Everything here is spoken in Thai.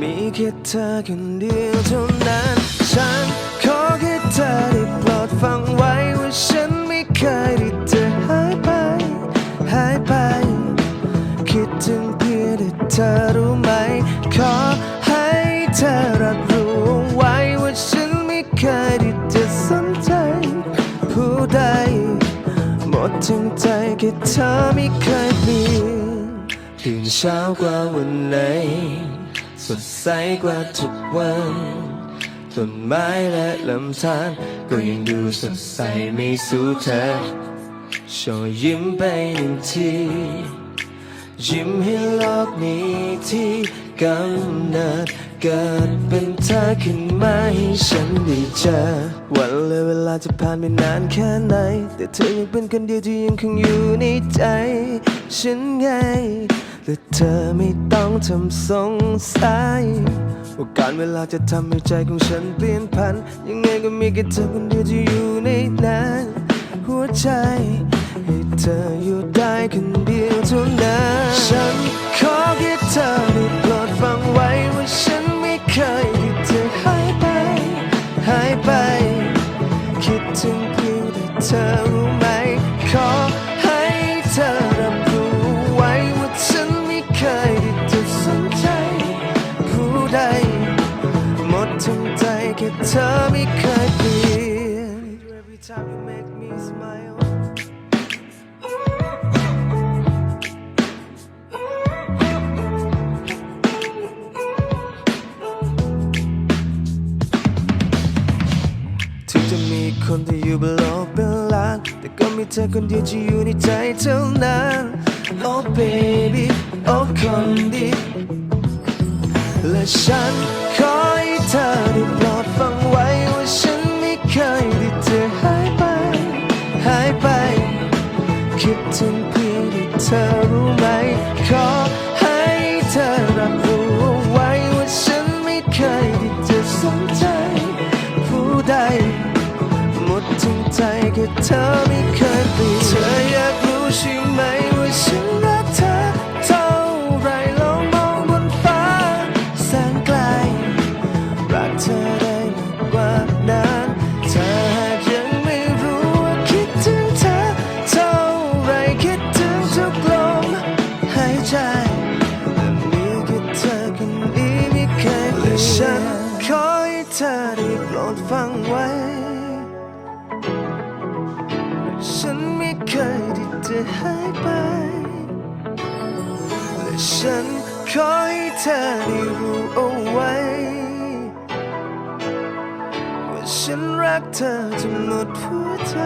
มีแค่เธอคนเดียวเท่านั้น ฉันขอแค่เธอได้โปรดฟังไว้ว่าฉันไม่เคยได้เจอหายไป หายไป คิดถึงเพียงแต่เธอรู้ไหม ขอให้เธอรับรู้ไว้ว่าฉันไม่เคยได้จะสนใจ ผู้ใด หมดทั้งใจแค่เธอไม่เคยเปลี่ยนตื่นเช้ากว่าวันไหน สดใสกว่าทุกวันต้นไม้และลำธารก็ยังดูสดใสไม่สู้เธอชว์ยิ้มไปหนึ่งทียิ้มให้โลกนี้ที่กำเนิดเกิดเป็นเธอขึ้นมาให้ฉันได้เจอวันและเวลาจะผ่านไปนานแค่ไหน แต่เธอยังเป็นคนเดียวที่ยังคงอยู่ในใจ ฉันไง และเธอไม่ต้องทำสงสัยว่าการเวลาจะทำให้ใจของฉันเปลี่ยนพัน ยังไงก็มีแค่เธอคนเดียวที่อยู่ในนั้นหัวใจ ให้เธออยู่ได้คนเดียวเท่านั้นฉันขอแค่เธอได้โปรดฟังไว้ว่าฉันไม่เคยที่เธอหายไป หายไป คิดถึงเพียงแต่เธอ ทั้งใจแค่เธอไม่เคยเปลี่ยน Every time you make me smile ถึงจะมีคนที่อยู่บนโลกเป็นล้านแต่ก็มีเธอคนเดียวที่อยู่ในใจเท่านั้น Oh baby โอ้คนดีและฉันขอ เธอได้โปรดฟังไว้ว่าฉันไม่เคยได้เจอหายไป หายไป คิดถึงเพียงแต่เธอรู้ไหม ขอให้เธอรับรู้ไว้ว่าฉันไม่เคยได้จะสนใจ ผู้ใด หมดทั้งใจแค่เธอไม่เคย ใจและมีแค่เธอคนนี้ไม่เคยเปลี่ยนและฉันขอให้เธอได้โปรดฟังไว้ ฉันไม่เคยที่จะหายไป และฉันขอให้เธอได้รู้เอาไว้ ว่าฉันรักเธอจนหมดหัวใจ